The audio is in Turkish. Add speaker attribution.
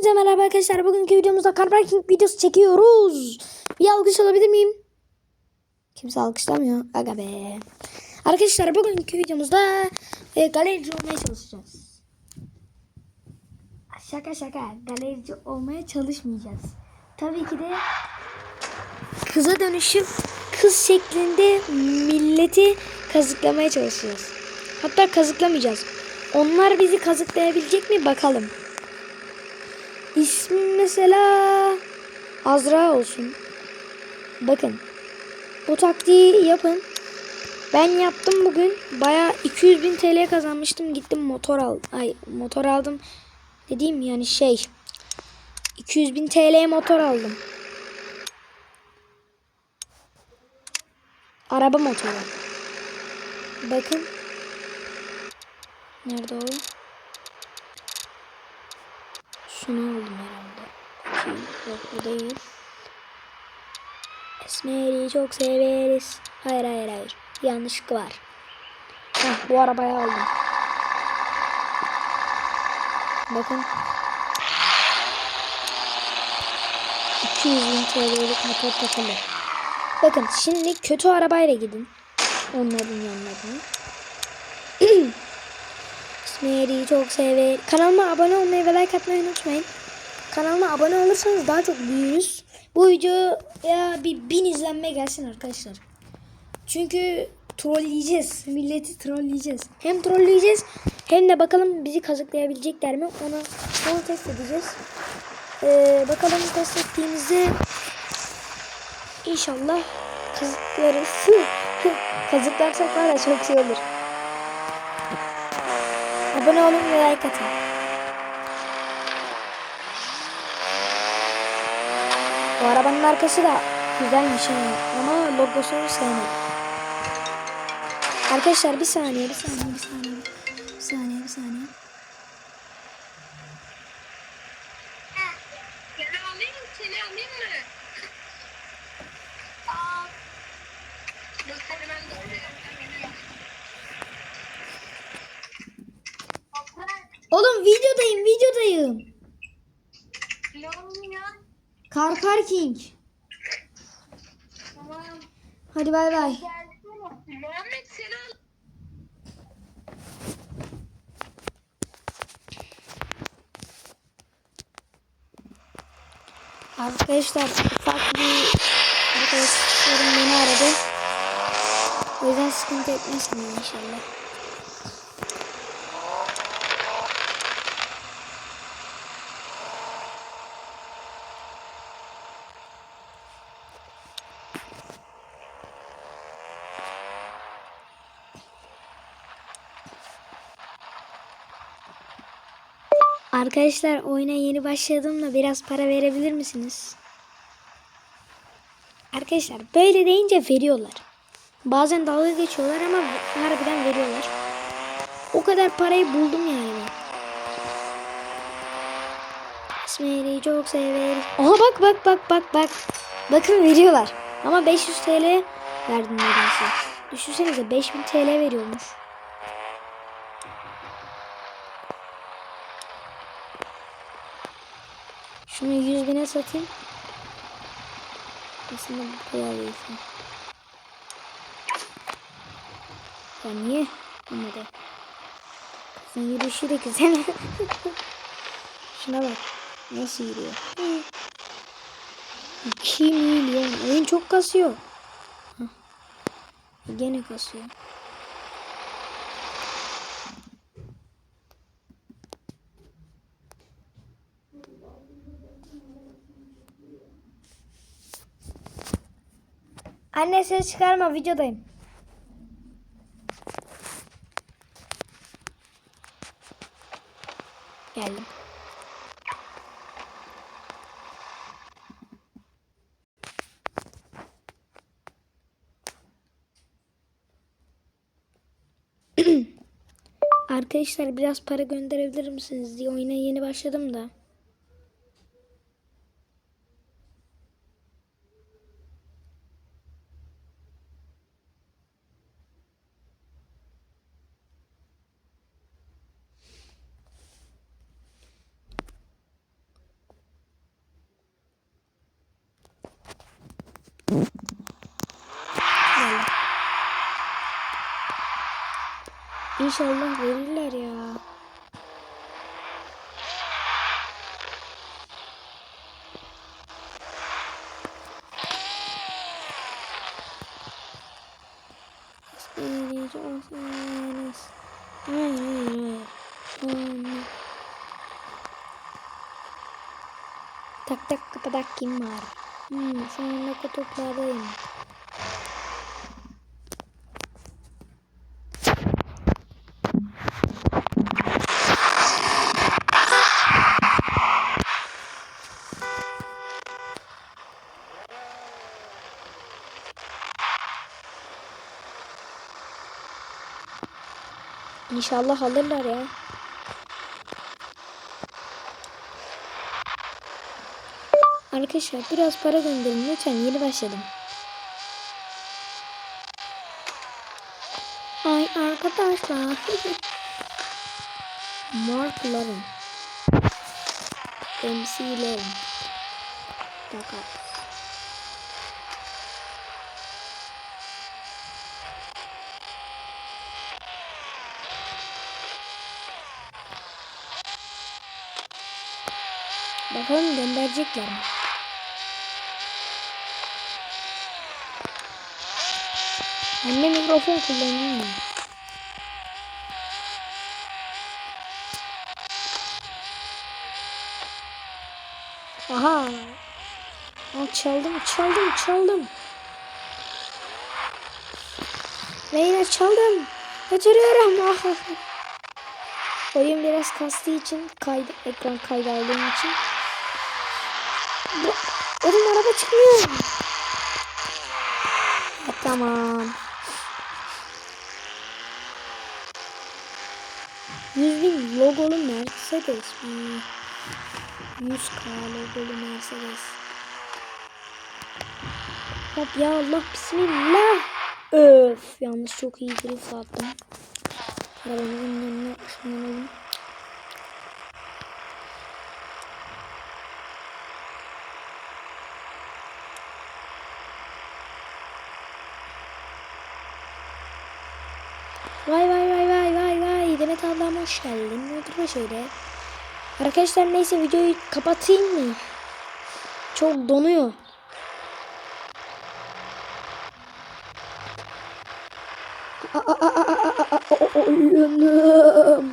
Speaker 1: Hepinize merhaba arkadaşlar. Bugünkü videomuzda car parking videosu çekiyoruz. Bir alkış alabilir miyim? Kimse alkışlamıyor. Aga be. Arkadaşlar bugünkü videomuzda e, galerici olmaya çalışacağız. Şaka şaka. Galerici olmaya çalışmayacağız. Tabii ki de kıza dönüşüp kız şeklinde milleti kazıklamaya çalışacağız. Hatta kazıklamayacağız. Onlar bizi kazıklayabilecek mi bakalım. İsmim mesela Azra olsun. Bakın. Bu taktiği yapın. Ben yaptım bugün. Baya 200 bin TL kazanmıştım. Gittim motor al. Ay motor aldım. Dediğim yani şey. 200 bin TL motor aldım. Araba motoru. Bakın. Nerede o? Şunu aldım herhalde. Yok bu değil. Esmer'i çok severiz. Hayır hayır hayır. Yanlışlık var. Heh, bu arabayı aldım. Bakın. 200 bin TL'lik motor takılı. Bakın şimdi kötü arabayla gidin. Onların yanlarına. İsmail'i çok sever. Kanalıma abone olmayı ve like atmayı unutmayın. Kanalıma abone olursanız daha çok büyürüz. Bu videoya bir bin izlenme gelsin arkadaşlar. Çünkü trolleyeceğiz. Milleti trolleyeceğiz. Hem trolleyeceğiz hem de bakalım bizi kazıklayabilecekler mi onu, onu test edeceğiz. Ee, bakalım test ettiğimizde inşallah kazıklarız. Kazıklarsak var ya çok şey olur. Abone olun ve like atın. Bu arabanın arkası da güzelmiş ama logosunu sevmedim. Arkadaşlar bir saniye, bir saniye, bir saniye. Bir saniye, bir saniye.
Speaker 2: Alayım mı? Aa. Dur seni ben de alayım.
Speaker 1: Oğlum videodayım, videodayım. Car parking.
Speaker 2: Tamam.
Speaker 1: Hadi bay bay.
Speaker 2: Muhammed seni al.
Speaker 1: Arkadaşlar ufak bir arkadaşlarım beni aradı. O yüzden sıkıntı etmezsin inşallah. Arkadaşlar oyuna yeni başladım biraz para verebilir misiniz? Arkadaşlar böyle deyince veriyorlar. Bazen dalga geçiyorlar ama harbiden veriyorlar. O kadar parayı buldum yani. İsmail'i çok severiz. Aha bak bak bak bak bak. Bakın veriyorlar. Ama 500 TL verdim nedense. Düşünsenize 5000 TL veriyormuş. Şunu 100 bine satayım. Aslında bu kadar değilsin. Ya niye? Olmadı. Kızın yürüyüşü de güzel. Şuna bak. Nasıl yürüyor? 2 milyon. Oyun çok kasıyor. Hah. Gene kasıyor. Anne ses çıkarma videodayım. Geldim. Arkadaşlar biraz para gönderebilir misiniz diye oyuna yeni başladım da. Geldim. İnşallah verirler ya. Tak tak kapatak kim var? Hmm, sonra kutuplardayım. İnşallah alırlar ya. Arkadaşlar biraz para gönderin lütfen yeni başladım. Ay arkadaşlar. Marklarım. MC'lerim. Dakika. Bakalım gönderecekler mi? Anne mikrofon kullanıyor. Aha. Aa, çaldım, çaldım, çaldım. Ve yine çaldım. Kaçırıyorum. Ah. Oyun biraz kastığı için kaydı, ekran kaydı aldığım için. Oğlum araba çıkmıyor. Ha, tamam. 100 bin logolu Mercedes mi? 100k logolu Mercedes. Hop ya Allah bismillah. Öf yanlış çok iyi drift attım. Arabamızın yanına ışınlanalım. Ablam hoş geldin. Oturma şöyle. Arkadaşlar neyse videoyu kapatayım mı? Çok donuyor. Aa,